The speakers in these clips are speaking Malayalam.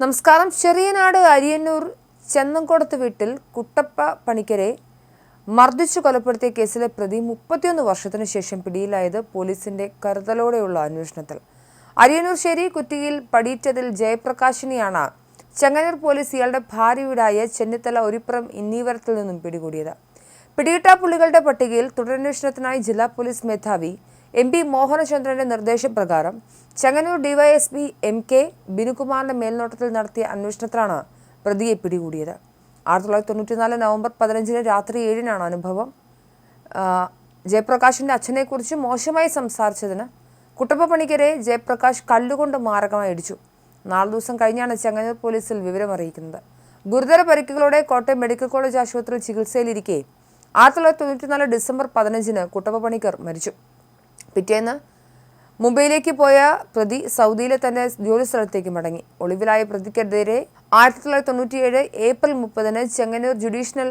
നമസ്കാരം. ചെറിയനാട് അരിയന്നൂർ ചെന്നംകോടത്ത് വീട്ടിൽ കുട്ടപ്പ പണിക്കരെ മർദ്ദിച്ചു കൊലപ്പെടുത്തിയ കേസിലെ പ്രതി മുപ്പത്തിയൊന്ന് വർഷത്തിനു ശേഷം പിടിയിലായത് പോലീസിന്റെ കരുതലോടെയുള്ള അന്വേഷണത്തിൽ. അരിയന്നൂർ ശേരി കുറ്റിയിൽ പടിയിറ്റതിൽ ജയപ്രകാശിനിയാണ് ചെങ്ങന്നൂർ പോലീസ് ഇയാളുടെ ഭാര്യയുടായ ചെന്നിത്തല ഒരിപ്പുറം ഇന്നീവരത്തിൽ നിന്നും പിടികൂടിയത്. പിടികിട്ടാ പുള്ളികളുടെ പട്ടികയിൽ തുടരന്വേഷണത്തിനായി ജില്ലാ പോലീസ് മേധാവി എം പി മോഹനചന്ദ്രന്റെ നിർദ്ദേശപ്രകാരം ചെങ്ങന്നൂർ ഡിവൈഎസ്പി എം കെ ബിനുകുമാറിന്റെ മേൽനോട്ടത്തിൽ നടത്തിയ അന്വേഷണത്തിലാണ് പ്രതിയെ പിടികൂടിയത്. ആയിരത്തി തൊള്ളായിരത്തി തൊണ്ണൂറ്റിനാല് നവംബർ പതിനഞ്ചിന് രാത്രി ഏഴിനാണ് അനുഭവം. ജയപ്രകാശിന്റെ അച്ഛനെക്കുറിച്ച് മോശമായി സംസാരിച്ചതിന് കുട്ടപ്പ പണിക്കരെ ജയപ്രകാശ് കല്ലുകൊണ്ട് മാരകമായി ഇടിച്ചു. നാല് ദിവസം കഴിഞ്ഞാണ് ചെങ്ങന്നൂർ പോലീസിൽ വിവരം അറിയിക്കുന്നത്. ഗുരുതര പരിക്കുകളോടെ കോട്ടയം മെഡിക്കൽ കോളേജ് ആശുപത്രിയിൽ ചികിത്സയിലിരിക്കെ ആയിരത്തി തൊള്ളായിരത്തി തൊണ്ണൂറ്റിനാല് ഡിസംബർ പതിനഞ്ചിന് കുട്ടപ്പ പണിക്കർ മരിച്ചു. പിറ്റേന്ന് മുംബൈയിലേക്ക് പോയ പ്രതി സൗദിയിലെ തന്നെ ജോലിസ്ഥലത്തേക്ക് മടങ്ങി. ഒളിവിലായ പ്രതിക്കെതിരെ ആയിരത്തി തൊള്ളായിരത്തി തൊണ്ണൂറ്റിയേഴ് ഏപ്രിൽ മുപ്പതിന് ചെങ്ങന്നൂർ ജുഡീഷ്യൽ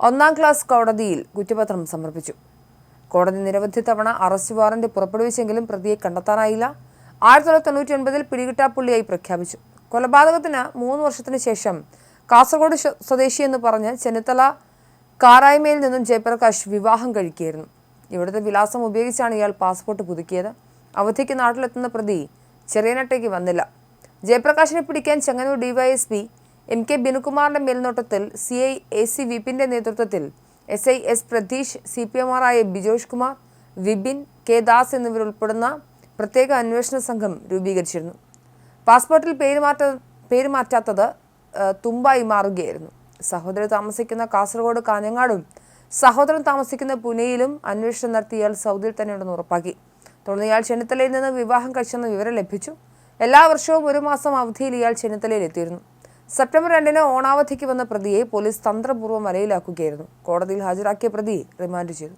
ഒന്നാം ക്ലാസ് കോടതിയിൽ കുറ്റപത്രം സമർപ്പിച്ചു. കോടതി നിരവധി തവണ അറസ്റ്റ് വാറന്റ് പുറപ്പെടുവിച്ചെങ്കിലും പ്രതിയെ കണ്ടെത്താനായില്ല. ആയിരത്തി തൊള്ളായിരത്തി തൊണ്ണൂറ്റി ഒൻപതിൽ പ്രഖ്യാപിച്ചു. കൊലപാതകത്തിന് മൂന്ന് വർഷത്തിന് ശേഷം കാസർഗോഡ് സ്വദേശി സ്വദേശിയെന്ന് പറഞ്ഞ് ചെന്നിത്തല കാരായ്മയിൽ നിന്നും ജയപ്രകാശ് വിവാഹം കഴിക്കുകയായിരുന്നു. ഇവിടുത്തെ വിലാസം ഉപയോഗിച്ചാണ് ഇയാൾ പാസ്പോർട്ട് പുതുക്കിയത്. അവധിക്ക് നാട്ടിലെത്തുന്ന പ്രതി ചെറിയനട്ടയ്ക്ക് വന്നില്ല. ജയപ്രകാശിനെ പിടിക്കാൻ ചെങ്ങന്നൂർ ഡിവൈഎസ്പി എം കെ ബിനുകുമാറിന്റെ മേൽനോട്ടത്തിൽ സി ഐ എ സി വിപിന്റെ നേതൃത്വത്തിൽ S I S Pratheesh C P എമാരായ Bijosh Kumar Vipin K Das എന്നിവരുൾപ്പെടുന്ന പ്രത്യേക അന്വേഷണ സംഘം രൂപീകരിച്ചിരുന്നു. പാസ്പോർട്ടിൽ പേരുമാറ്റ പേരുമാറ്റാത്തത് പേര് മാറ്റാത്തത് തുമ്പായി മാറുകയായിരുന്നു. സഹോദരി താമസിക്കുന്ന കാസർഗോഡ് കാഞ്ഞങ്ങാടും സഹോദരൻ താമസിക്കുന്ന പുനെയിലും അന്വേഷണം നടത്തി ഇയാൾ സൗദിയിൽ തന്നെയുണ്ടെന്ന് ഉറപ്പാക്കി. തുടർന്ന് ഇയാൾ ചെന്നിത്തലയിൽ നിന്ന് വിവാഹം കഴിച്ചെന്ന വിവരം ലഭിച്ചു. എല്ലാ വർഷവും ഒരു മാസം അവധിയിൽ ഇയാൾ ചെന്നിത്തലയിൽ എത്തിയിരുന്നു. സെപ്റ്റംബർ രണ്ടിന് ഓണാവധിക്ക് വന്ന പ്രതിയെ പോലീസ് തന്ത്രപൂർവം വലയിലാക്കുകയായിരുന്നു. കോടതിയിൽ ഹാജരാക്കിയ പ്രതിയെ റിമാൻഡ് ചെയ്തു.